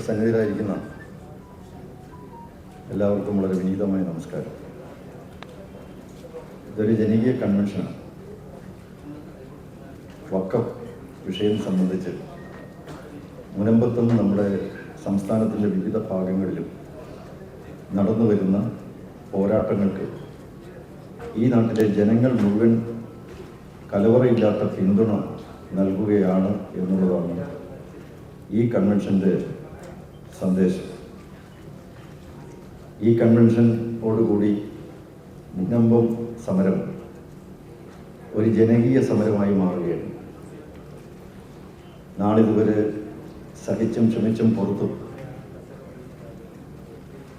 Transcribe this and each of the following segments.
സന്നിധിയിലായിരിക്കുന്ന എല്ലാവർക്കും വളരെ വിനീതമായ നമസ്കാരം. ഇതൊരു ജനകീയ കൺവെൻഷനാണ്. വക്കം വിഷയം സംബന്ധിച്ച് മുനമ്പത്തും നമ്മുടെ സംസ്ഥാനത്തിന്റെ വിവിധ ഭാഗങ്ങളിലും നടന്നു വരുന്ന പോരാട്ടങ്ങൾക്ക് ഈ നാട്ടിലെ ജനങ്ങൾ മുഴുവൻ കലവറയില്ലാത്ത പിന്തുണ നൽകുകയാണ് എന്നുള്ളതാണ് ഈ കൺവെൻഷന്റെ സന്ദേശം. ഈ കൺവെൻഷനോടുകൂടി മുന്നമ്പം സമരം ഒരു ജനകീയ സമരമായി മാറുകയാണ്. നാളിതുവരെ സഹിച്ചും ക്ഷമിച്ചും പുറത്തും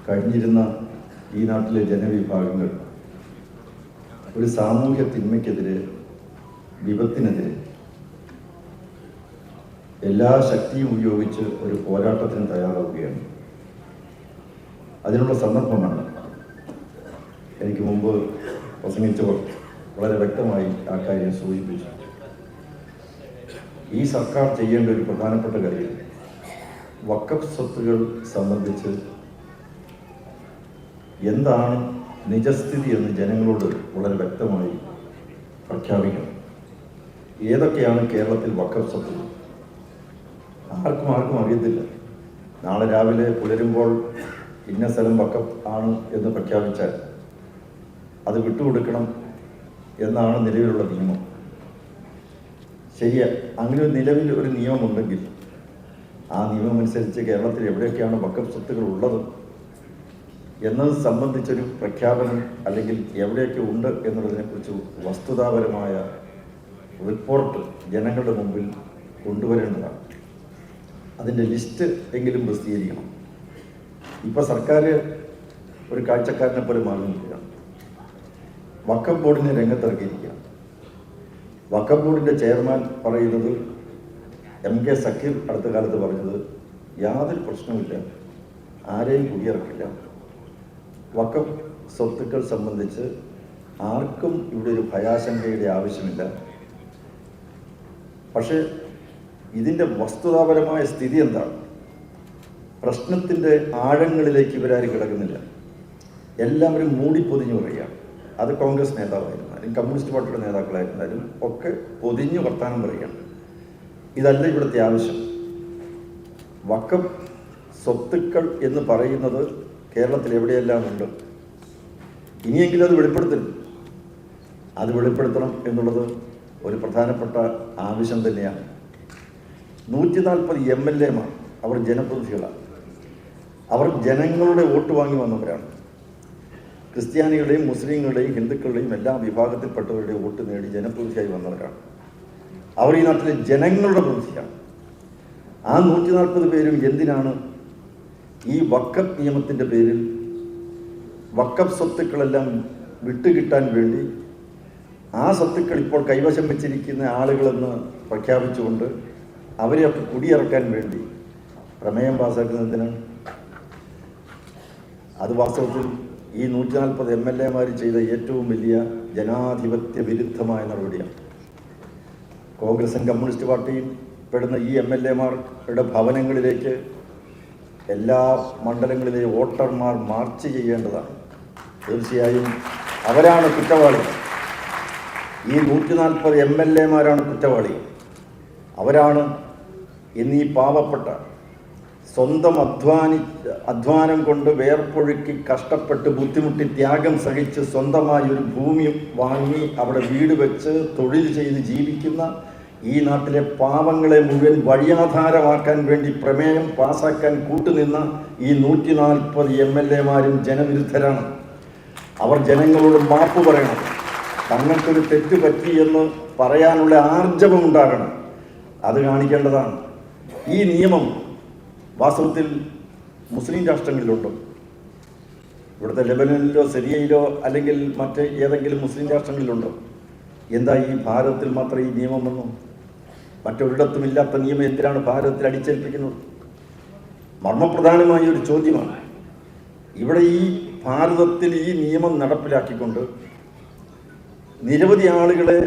കഴിഞ്ഞിരുന്ന ഈ നാട്ടിലെ ജനവിഭാഗങ്ങൾ ഒരു സാമൂഹ്യ തിന്മയ്ക്കെതിരെ വിപത്തിനെതിരെ എല്ലാ ശക്തിയും ഉപയോഗിച്ച് ഒരു പോരാട്ടത്തിന് തയ്യാറാവുകയാണ്. അതിനുള്ള സന്ദർഭമാണ് എനിക്ക് മുമ്പ് പ്രസംഗിച്ചവർ വളരെ വ്യക്തമായി ആ കാര്യം സൂചിപ്പിച്ചു ഈ സർക്കാർ ചെയ്യേണ്ട ഒരു പ്രധാനപ്പെട്ട കാര്യം വക്കഫ് സ്വത്തുകൾ സംബന്ധിച്ച് എന്താണ് നിജസ്ഥിതി എന്ന് ജനങ്ങളോട് വളരെ വ്യക്തമായി പ്രഖ്യാപിക്കണം. ഏതൊക്കെയാണ് കേരളത്തിൽ വക്കഫ് സ്വത്തുകൾ? ആർക്കും ആർക്കും അറിയത്തില്ല. നാളെ രാവിലെ പുലരുമ്പോൾ ഇന്ന സ്ഥലം പക്കം ആണ് എന്ന് പ്രഖ്യാപിച്ചാൽ അത് വിട്ടുകൊടുക്കണം എന്നാണ് നിലവിലുള്ള നിയമം. ശരിയാ അങ്ങനെ ഒരു നിലവിൽ ഒരു നിയമമുണ്ടെങ്കിൽ ആ നിയമം അനുസരിച്ച് കേരളത്തിൽ എവിടെയൊക്കെയാണ് വക്കഫ് സ്വത്തുകൾ ഉള്ളത് എന്നത് സംബന്ധിച്ചൊരു പ്രഖ്യാപനം അല്ലെങ്കിൽ എവിടെയൊക്കെ ഉണ്ട് എന്നുള്ളതിനെക്കുറിച്ച് വസ്തുതാപരമായ റിപ്പോർട്ട് ജനങ്ങളുടെ മുമ്പിൽ കൊണ്ടുവരേണ്ടതാണ്. അതിന്റെ ലിസ്റ്റ് എങ്കിലും പ്രസിദ്ധീകരിക്കണം. ഇപ്പോൾ സർക്കാർ ഒരു കാഴ്ചക്കാരനെ പോലെ മാറുന്നിരിക്കുകയാണ് വക്കം ബോർഡിനെ രംഗത്തിറക്കിയിരിക്കുകയാണ് വക്കം ബോർഡിന്റെ ചെയർമാൻ പറയുന്നത് എം കെ സക്കീർ അടുത്ത കാലത്ത് പറഞ്ഞത് യാതൊരു പ്രശ്നവുമില്ല ആരെയും കുടിയിറക്കില്ല. വക്കം സ്വത്തുക്കൾ സംബന്ധിച്ച് ആർക്കും ഇവിടെ ഒരു ഭയാശങ്കയുടെ ആവശ്യമില്ല. പക്ഷേ ഇതിന്റെ വസ്തുതാപരമായ സ്ഥിതി എന്താണ്? പ്രശ്നത്തിന്റെ ആഴങ്ങളിലേക്ക് ഇവരാരും കിടക്കുന്നില്ല. എല്ലാവരും മൂടിപ്പൊതിഞ്ഞു പറയുകയാണ്. അത് കോൺഗ്രസ് നേതാവായിരുന്നാലും കമ്മ്യൂണിസ്റ്റ് പാർട്ടിയുടെ നേതാക്കളായിരുന്നാലും ഒക്കെ പൊതിഞ്ഞു വർത്താനം പറയുകയാണ്. ഇതല്ല ഇവിടുത്തെ ആവശ്യം. വക്കം സ്വത്തുക്കൾ എന്ന് പറയുന്നത് കേരളത്തിൽ എവിടെയെല്ലാം ഉണ്ട്? ഇനിയെങ്കിലും അത് വെളിപ്പെടുത്തരുത് അത് വെളിപ്പെടുത്തണം എന്നുള്ളത് ഒരു പ്രധാനപ്പെട്ട ആവശ്യം തന്നെയാണ്. നൂറ്റി നാൽപ്പത് എം എൽ എമാർ അവർ ജനപ്രതിനിധികളാണ് അവർ ജനങ്ങളുടെ വോട്ട് വാങ്ങി വന്നവരാണ്. ക്രിസ്ത്യാനികളുടെയും മുസ്ലിങ്ങളുടെയും ഹിന്ദുക്കളുടെയും എല്ലാ വിഭാഗത്തിൽപ്പെട്ടവരുടെയും വോട്ട് നേടി ജനപ്രതിനിധിയായി വന്നവരാണ്. അവർ ഈ നാട്ടിലെ ജനങ്ങളുടെ പ്രതിനിധിയാണ്. ആ നൂറ്റി നാൽപ്പത് പേരും എന്തിനാണ് ഈ വക്കപ്പ് നിയമത്തിന്റെ പേരിൽ വക്കപ്പ് സ്വത്തുക്കളെല്ലാം വിട്ടുകിട്ടാൻ വേണ്ടി ആ സ്വത്തുക്കൾ ഇപ്പോൾ കൈവശം വെച്ചിരിക്കുന്ന ആളുകളെന്ന് പ്രഖ്യാപിച്ചുകൊണ്ട് അവരെയൊക്കെ കുടിയിറക്കാൻ വേണ്ടി പ്രമേയം പാസ്സാക്കുന്നതിനാണ് അത് വാസ്തവത്തിൽ ഈ നൂറ്റി നാൽപ്പത് എം എൽ എമാർ ചെയ്ത ഏറ്റവും വലിയ ജനാധിപത്യ വിരുദ്ധമായ നടപടിയാണ്. കോൺഗ്രസും കമ്മ്യൂണിസ്റ്റ് പാർട്ടിയും പെടുന്ന ഈ എം എൽ എമാരുടെ ഭവനങ്ങളിലേക്ക് എല്ലാ മണ്ഡലങ്ങളിലെ വോട്ടർമാർ മാർച്ച് ചെയ്യേണ്ടതാണ്. തീർച്ചയായും അവരാണ് കുറ്റവാളി. ഈ നൂറ്റി നാൽപ്പത് എം എൽ എമാരാണ് കുറ്റവാളി. അവരാണ് എന്നീ പാവപ്പെട്ട സ്വന്തം അധ്വാനി അധ്വാനം കൊണ്ട് വേർപ്പൊഴുക്കി കഷ്ടപ്പെട്ട് ബുദ്ധിമുട്ടി ത്യാഗം സഹിച്ച് സ്വന്തമായി ഒരു ഭൂമി വാങ്ങി അവിടെ വീട് വെച്ച് തൊഴിൽ ചെയ്ത് ജീവിക്കുന്ന ഈ നാട്ടിലെ പാവങ്ങളെ മുഴുവൻ വഴിയാധാരമാക്കാൻ വേണ്ടി പ്രമേയം പാസാക്കാൻ കൂട്ടുനിന്ന ഈ നൂറ്റി നാൽപ്പത് എം എൽ എമാരും ജനവിരുദ്ധരാണ്. അവർ ജനങ്ങളോട് മാപ്പ് പറയണം. തങ്ങൾക്കൊരു തെറ്റ് പറ്റിയെന്ന് പറയാനുള്ള ആർജവം ഉണ്ടാകണം അത് കാണിക്കേണ്ടതാണ്. ഈ നിയമം വാസ്തവത്തിൽ മുസ്ലിം രാഷ്ട്രങ്ങളിലുണ്ടോ. ഇവിടുത്തെ ലെബനനിലോ സിറിയയിലോ അല്ലെങ്കിൽ മറ്റ് ഏതെങ്കിലും മുസ്ലിം രാഷ്ട്രങ്ങളിലുണ്ടോ. എന്താ ഈ ഭാരതത്തിൽ മാത്രം ഈ നിയമം വന്നു മറ്റൊരിടത്തും ഇല്ലാത്ത നിയമം എന്തിനാണ് ഭാരതത്തിൽ അടിച്ചേൽപ്പിക്കുന്നത്? മർമ്മപ്രധാനമായ ഒരു ചോദ്യമാണ്. ഇവിടെ ഈ ഭാരതത്തിൽ ഈ നിയമം നടപ്പിലാക്കിക്കൊണ്ട് നിരവധി ആളുകളെ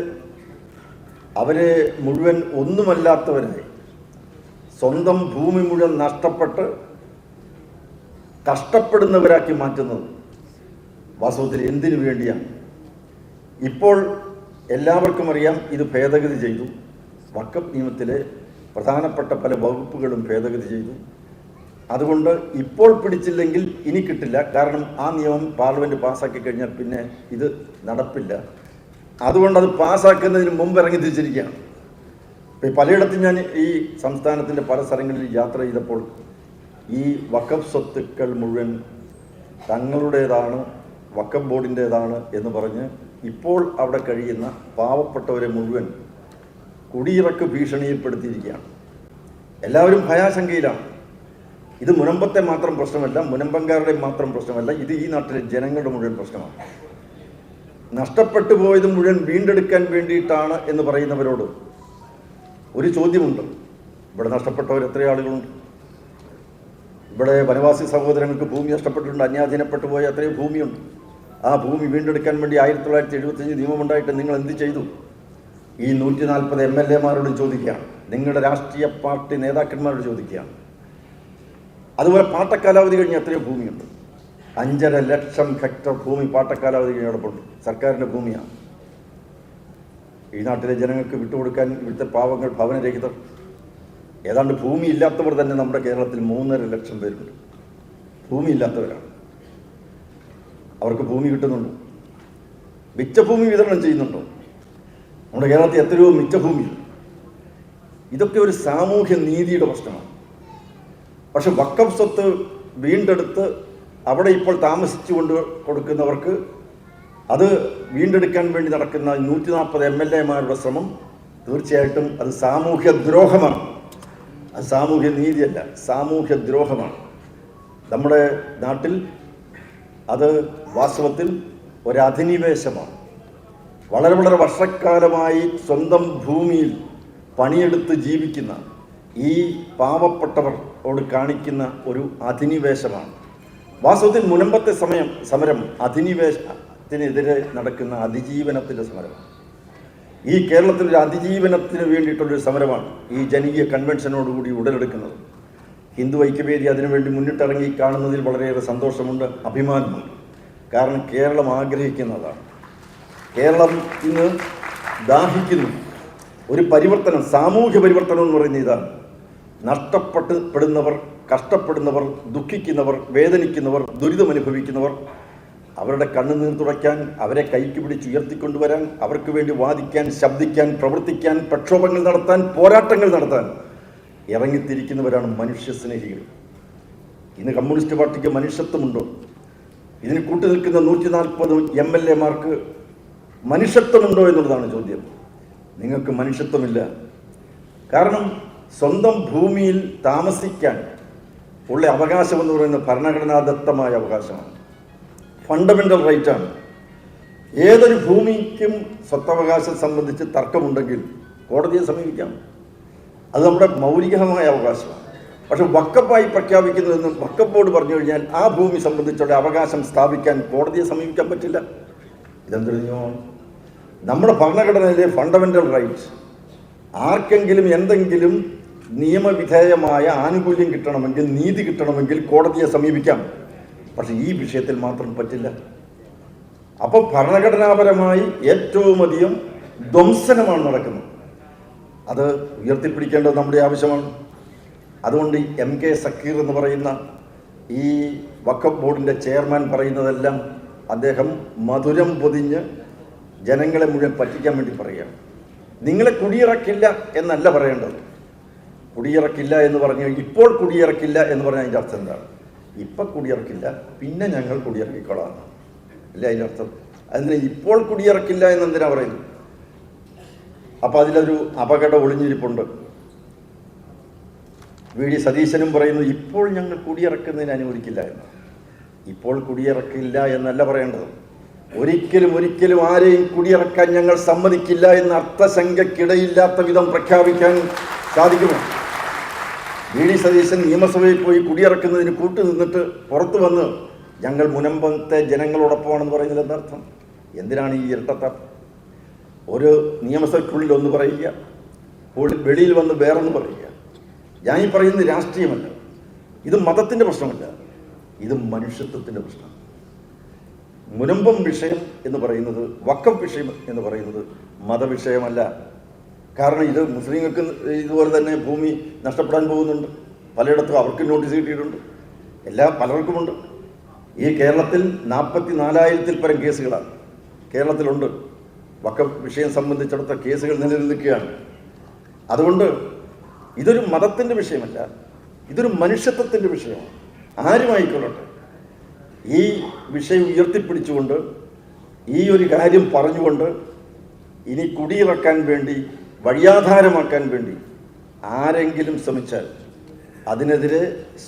അവരെ മുഴുവൻ ഒന്നുമല്ലാത്തവരായി സ്വന്തം ഭൂമി മുഴുവൻ നഷ്ടപ്പെട്ട് കഷ്ടപ്പെടുന്നവരാക്കി മാറ്റുന്നത് വാസ്തവത്തിൽ എന്തിനു വേണ്ടിയാണ്? ഇപ്പോൾ എല്ലാവർക്കും അറിയാം ഇത് ഭേദഗതി ചെയ്തു. വക്കപ്പ് നിയമത്തിലെ പ്രധാനപ്പെട്ട പല വകുപ്പുകളും ഭേദഗതി ചെയ്തു. അതുകൊണ്ട് ഇപ്പോൾ പിടിച്ചില്ലെങ്കിൽ ഇനി കിട്ടില്ല. കാരണം ആ നിയമം പാർലമെന്റ് പാസ്സാക്കി കഴിഞ്ഞാൽ പിന്നെ ഇത് നടപ്പില്ല. അതുകൊണ്ട് അത് പാസ്സാക്കുന്നതിന് മുമ്പ് ഇറങ്ങി തിരിച്ചിരിക്കുകയാണ്. പലയിടത്തും ഞാൻ ഈ സംസ്ഥാനത്തിന്റെ പല സ്ഥലങ്ങളിൽ യാത്ര ചെയ്തപ്പോൾ ഈ വക്കഫ് സ്വത്തുക്കൾ മുഴുവൻ തങ്ങളുടേതാണ് വക്കഫ് ബോർഡിന്റേതാണ് എന്ന് പറഞ്ഞ് ഇപ്പോൾ അവിടെ കഴിയുന്ന പാവപ്പെട്ടവരെ മുഴുവൻ കുടിയിറക്ക് ഭീഷണിയിൽപ്പെടുത്തിയിരിക്കുകയാണ്. എല്ലാവരും ഭയാശങ്കയിലാണ്. ഇത് മുനമ്പത്തെ മാത്രം പ്രശ്നമല്ല മുനമ്പങ്കാരുടെ മാത്രം പ്രശ്നമല്ല ഇത് ഈ നാട്ടിലെ ജനങ്ങളുടെ മുഴുവൻ പ്രശ്നമാണ്. നഷ്ടപ്പെട്ടു പോയത് മുഴുവൻ വീണ്ടെടുക്കാൻ വേണ്ടിയിട്ടാണ് എന്ന് പറയുന്നവരോട് ഒരു ചോദ്യമുണ്ട്. ഇവിടെ നഷ്ടപ്പെട്ടവർ എത്ര ആളുകളുണ്ട്. ഇവിടെ വനവാസി സഹോദരങ്ങൾക്ക് ഭൂമി നഷ്ടപ്പെട്ടിട്ടുണ്ട് അന്യാധീനപ്പെട്ടു പോയ എത്രയോ ഭൂമിയുണ്ട്. ആ ഭൂമി വീണ്ടെടുക്കാൻ വേണ്ടി ആയിരത്തി തൊള്ളായിരത്തി എഴുപത്തഞ്ച് നിയമമുണ്ടായിട്ട് നിങ്ങൾ എന്ത് ചെയ്തു? ഈ നൂറ്റി നാൽപ്പത് എം എൽ എമാരോടും ചോദിക്കുകയാണ്. നിങ്ങളുടെ രാഷ്ട്രീയ പാർട്ടി നേതാക്കന്മാരോട് ചോദിക്കുകയാണ്. അതുപോലെ പാട്ടക്കാലാവധി കഴിഞ്ഞ് എത്രയോ ഭൂമിയുണ്ട്. അഞ്ചര ലക്ഷം ഹെക്ടർ ഭൂമി പാട്ടക്കാലാവധി കഴിഞ്ഞ് കിടപ്പുണ്ട് സർക്കാരിന്റെ ഭൂമിയാണ്. ഈ നാട്ടിലെ ജനങ്ങൾക്ക് വിട്ടുകൊടുക്കാൻ ഇവിടുത്തെ പാവങ്ങൾ ഭവനരഹിതർ. ഏതാണ്ട് ഭൂമി ഇല്ലാത്തവർ തന്നെ നമ്മുടെ കേരളത്തിൽ മൂന്നര ലക്ഷം പേരുണ്ട്. ഭൂമി ഇല്ലാത്തവരാണ് അവർക്ക് ഭൂമി കിട്ടുന്നുണ്ടോ. മിച്ചഭൂമി വിതരണം ചെയ്യുന്നുണ്ടോ? നമ്മുടെ കേരളത്തിൽ എത്രയോ മിച്ചഭൂമിയുണ്ട് ഇതൊക്കെ ഒരു സാമൂഹ്യ നീതിയുടെ പ്രശ്നമാണ്. പക്ഷെ വക്കം സ്വത്ത് വീണ്ടെടുത്ത് അവിടെ ഇപ്പോൾ താമസിച്ചു കൊണ്ട് കൊടുക്കുന്നവർക്ക് അത് വീണ്ടെടുക്കാൻ വേണ്ടി നടക്കുന്ന നൂറ്റി നാൽപ്പത് എം എൽ എമാരുടെ ശ്രമം തീർച്ചയായിട്ടും അത് സാമൂഹ്യ ദ്രോഹമാണ്. അത് സാമൂഹ്യ നീതിയല്ല സാമൂഹ്യ ദ്രോഹമാണ്. നമ്മുടെ നാട്ടിൽ അത് വാസ്തവത്തിൽ ഒരധിനിവേശമാണ്. വളരെ വളരെ വർഷക്കാലമായി സ്വന്തം ഭൂമിയിൽ പണിയെടുത്ത് ജീവിക്കുന്ന ഈ പാവപ്പെട്ടവരോട് കാണിക്കുന്ന ഒരു അധിനിവേശമാണ്. വാസ്തവത്തിൽ മുനമ്പത്തെ സമയം സമരം അധിനിവേശത്തിനെതിരെ നടക്കുന്ന അതിജീവനത്തിന്റെ സമരമാണ്. ഈ കേരളത്തിൽ ഒരു അതിജീവനത്തിന് വേണ്ടിയിട്ടുള്ളൊരു സമരമാണ് ഈ ജനകീയ കൺവെൻഷനോടുകൂടി ഉടലെടുക്കുന്നത്. ഹിന്ദു ഐക്യവേദി അതിനുവേണ്ടി മുന്നിട്ടിറങ്ങി കാണുന്നതിൽ വളരെയേറെ സന്തോഷമുണ്ട് അഭിമാനമുണ്ട്. കാരണം കേരളം ആഗ്രഹിക്കുന്നതാണ്. കേരളം ഇന്ന് ദാഹിക്കുന്നു. ഒരു പരിവർത്തനം സാമൂഹ്യ പരിവർത്തനം എന്ന് പറയുന്ന ഇതാണ്. നഷ്ടപ്പെട്ട് പെടുന്നവർ കഷ്ടപ്പെടുന്നവർ ദുഃഖിക്കുന്നവർ വേദനിക്കുന്നവർ ദുരിതമനുഭവിക്കുന്നവർ അവരുടെ കണ്ണുനീർ തുടയ്ക്കാൻ അവരെ കൈക്ക് പിടിച്ച് ഉയർത്തിക്കൊണ്ടുവരാൻ അവർക്ക് വേണ്ടി വാദിക്കാൻ ശബ്ദിക്കാൻ പ്രവർത്തിക്കാൻ പ്രക്ഷോഭങ്ങൾ നടത്താൻ പോരാട്ടങ്ങൾ നടത്താൻ ഇറങ്ങിത്തിരിക്കുന്നവരാണ് മനുഷ്യസ്നേഹികൾ. ഇന്ന് കമ്മ്യൂണിസ്റ്റ് പാർട്ടിക്ക് മനുഷ്യത്വമുണ്ടോ? ഇതിന് കൂട്ടുനിൽക്കുന്ന നൂറ്റി നാൽപ്പത് എം എൽ എമാർക്ക് മനുഷ്യത്വമുണ്ടോ എന്നുള്ളതാണ് ചോദ്യം. നിങ്ങൾക്ക് മനുഷ്യത്വമില്ല. കാരണം സ്വന്തം ഭൂമിയിൽ താമസിക്കാൻ ഉള്ള അവകാശം എന്ന് പറയുന്നത് ഭരണഘടനാദത്തമായ അവകാശമാണ്. ഫണ്ടമെന്റൽ റൈറ്റാണ് ഏതൊരു ഭൂമിക്കും സ്വത്തവകാശം സംബന്ധിച്ച് തർക്കമുണ്ടെങ്കിൽ കോടതിയെ സമീപിക്കാം. അത് നമ്മുടെ മൗലികമായ അവകാശമാണ്. പക്ഷെ വക്കപ്പായി പ്രഖ്യാപിക്കുന്നതെന്നും വക്കപ്പ് ബോർഡ് പറഞ്ഞു കഴിഞ്ഞാൽ ആ ഭൂമി സംബന്ധിച്ചുള്ള അവകാശം സ്ഥാപിക്കാൻ കോടതിയെ സമീപിക്കാൻ പറ്റില്ല. നിയമമാണ് നമ്മുടെ ഭരണഘടനയിലെ ഫണ്ടമെന്റൽ റൈറ്റ് ആർക്കെങ്കിലും എന്തെങ്കിലും നിയമവിധേയമായ ആനുകൂല്യം കിട്ടണമെങ്കിൽ നീതി കിട്ടണമെങ്കിൽ കോടതിയെ സമീപിക്കാം. പക്ഷെ ഈ വിഷയത്തിൽ മാത്രം പറ്റില്ല. അപ്പോൾ ഭരണഘടനാപരമായി ഏറ്റവും അധികം ധ്വംസനമാണ് നടക്കുന്നത്. അത് ഉയർത്തിപ്പിടിക്കേണ്ടത് നമ്മുടെ ആവശ്യമാണ്. അതുകൊണ്ട് എം കെ സക്കീർ എന്ന് പറയുന്ന ഈ വക്കഫ് ബോർഡിന്റെ ചെയർമാൻ പറയുന്നതെല്ലാം അദ്ദേഹം മധുരം പൊതിഞ്ഞ് ജനങ്ങളെ മുഴുവൻ പറ്റിക്കാൻ വേണ്ടി പറയുകയാണ്. നിങ്ങളെ കുടിയിറക്കില്ല എന്നല്ല പറയേണ്ടത്. കുടിയിറക്കില്ല എന്ന് പറഞ്ഞു ഇപ്പോൾ കുടിയിറക്കില്ല എന്ന് പറഞ്ഞാൽ അതിന്റെ അർത്ഥം എന്താണ്? ഇപ്പം കുടിയിറക്കില്ല പിന്നെ ഞങ്ങൾ കുടിയിറക്കിക്കോളാം അല്ലേ അതിന്റെ അർത്ഥം അതിന് ഇപ്പോൾ കുടിയിറക്കില്ല എന്നെന്തിനാ പറയുന്നു അപ്പോൾ അതിലൊരു അപകടം ഒളിഞ്ഞിരിപ്പുണ്ട്. വി ഡി സതീശനും പറയുന്നു ഇപ്പോൾ ഞങ്ങൾ കുടിയിറക്കുന്നതിന് അനുവദിക്കില്ല എന്ന്. ഇപ്പോൾ കുടിയിറക്കില്ല എന്നല്ല പറയേണ്ടത്. ഒരിക്കലും ഒരിക്കലും ആരെയും കുടിയിറക്കാൻ ഞങ്ങൾ സമ്മതിക്കില്ല എന്ന അർത്ഥശങ്കയ്ക്കിടയില്ലാത്ത വിധം പ്രഖ്യാപിക്കാൻ സാധിക്കുമോ? വി ഡി സതീശൻ നിയമസഭയിൽ പോയി കുടിയിറക്കുന്നതിന് കൂട്ടു നിന്നിട്ട് പുറത്തു വന്ന് ഞങ്ങൾ മുനമ്പത്തെ ജനങ്ങളോടൊപ്പമാണെന്ന് പറയുന്നത് എന്നർത്ഥം. എന്തിനാണ് ഈ ഇരട്ടത്താപ്പ് ഒരു നിയമസഭയ്ക്കുള്ളിൽ ഒന്ന് പറയുക വെളിയിൽ വന്ന് വേറൊന്ന് പറയുക. ഞാൻ ഈ പറയുന്നത് രാഷ്ട്രീയമല്ല. ഇത് മതത്തിന്റെ പ്രശ്നമല്ല. ഇത് മനുഷ്യത്വത്തിന്റെ പ്രശ്നമാണ് മുനമ്പം വിഷയം എന്ന് പറയുന്നത് വക്കം വിഷയം എന്ന് പറയുന്നത് മതവിഷയമല്ല. കാരണം ഇത് മുസ്ലിങ്ങൾക്ക് ഇതുപോലെ തന്നെ ഭൂമി നഷ്ടപ്പെടാൻ പോകുന്നുണ്ട്. പലയിടത്തും അവർക്ക് നോട്ടീസ് കിട്ടിയിട്ടുണ്ട്. എല്ലാ പലർക്കുമുണ്ട്. ഈ കേരളത്തിൽ നാൽപ്പത്തി നാലായിരത്തിൽ പരം കേസുകളാണ്. കേരളത്തിലുണ്ട്. വക്ക വിഷയം സംബന്ധിച്ചിടത്ത കേസുകൾ നിലനിൽക്കുകയാണ്. അതുകൊണ്ട് ഇതൊരു മതത്തിന്റെ വിഷയമല്ല. ഇതൊരു മനുഷ്യത്വത്തിന്റെ വിഷയമാണ്. ആരുമായിക്കൊള്ളട്ടെ? ഈ വിഷയം ഉയർത്തിപ്പിടിച്ചുകൊണ്ട് ഈ ഒരു കാര്യം പറഞ്ഞുകൊണ്ട് ഇനി കുടിയിറക്കാൻ വേണ്ടി വഴിയാധാരമാക്കാൻ വേണ്ടി ആരെങ്കിലും ശ്രമിച്ചാൽ അതിനെതിരെ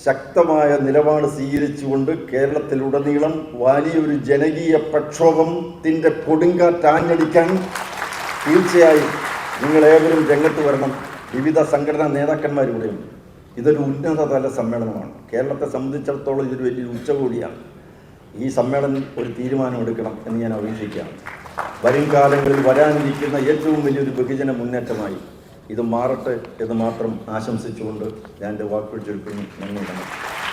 ശക്തമായ നിലപാട് സ്വീകരിച്ചുകൊണ്ട് കേരളത്തിലുടനീളം വലിയൊരു ജനകീയ പ്രക്ഷോഭത്തിന്റെ കൊടുങ്കാറ്റാഞ്ഞടിക്കാൻ തീർച്ചയായും നിങ്ങളേവരും രംഗത്ത് വരണം. വിവിധ സംഘടനാ നേതാക്കന്മാരുടെയും ഇതൊരു ഉന്നതതല സമ്മേളനമാണ്. കേരളത്തെ സംബന്ധിച്ചിടത്തോളം ഇതൊരു വലിയൊരു ഉച്ചകോടിയാണ്. ഈ സമ്മേളനം ഒരു തീരുമാനമെടുക്കണം എന്ന് ഞാൻ അപേക്ഷിക്കുകയാണ്. വരും കാലങ്ങളിൽ വരാനിരിക്കുന്ന ഏറ്റവും വലിയൊരു ബഹുജന മുന്നേറ്റമായി ഇത് മാറട്ടെ എന്ന് മാത്രം ആശംസിച്ചുകൊണ്ട് ഞാൻ എന്റെ വാക്കുകൾ ചുരുക്കുന്നു. നന്ദി നമസ്കാരം.